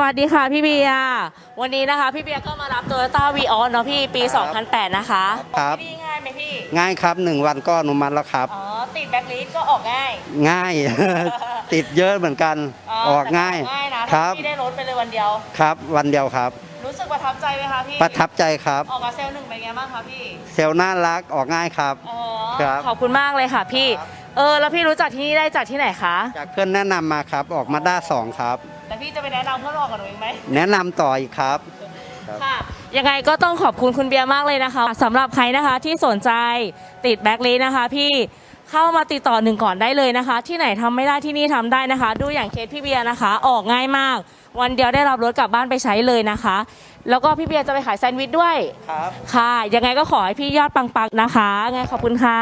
สวัสดีค่ะพี่เบียร์วันนี้นะคะพี่เบียร์ก็มารับโตโยต้าวีออสเนาะพี่ปีครับ2008 นะคะครับ พี่ง่ายไหมพี่ ง่ายครับหนึ่งวันก็อนุมัติแล้วครับ อ๋อ ติดแบ็คลิสก็ออกง่าย ง่าย ติดเยอะเหมือนกันออกง่ายแต่ง่ายนะครับพี่ได้รถไปเลยวันเดียวครับ วันเดียวครับ รู้สึกประทับใจไหมคะพี่ ประทับใจครับ ออกกับเซลล์หนึ่งเป็นไงบ้างคะพี่ เซลล์น่ารักออกง่ายครับอ๋อครับขอบคุณมากเลยค่ะพี่ครับเออแล้วพี่รู้จักที่นี่ได้จากที่ไหนคะจากเพื่อนแนะนำมาครับ ออกมาด้าสองครับ แต่พี่จะไปแนะนำเพื่อนออกกับหนูอีกไหมแนะนำต่ออีกครับครับ ค่ะ ยังไงก็ต้องขอบคุณคุณเบียร์มากเลยนะคะสำหรับใครนะคะที่สนใจติดแบ็คลีนะคะ พี่เข้ามาติดต่อหนึ่งก่อนได้เลยนะคะ ที่ไหนทำไม่ได้ที่นี่ทำได้นะคะ ดูอย่างเคสพี่เบียร์นะคะ ออกง่ายมาก วันเดียวได้รับรถกลับบ้านไปใช้เลยนะคะ แล้วก็พี่เบียร์จะไปขายแซนด์วิชด้วย ครับ ค่ะ ยังไงก็ขอให้พี่ยอดปังๆนะคะ ไงขอบคุณค่ะ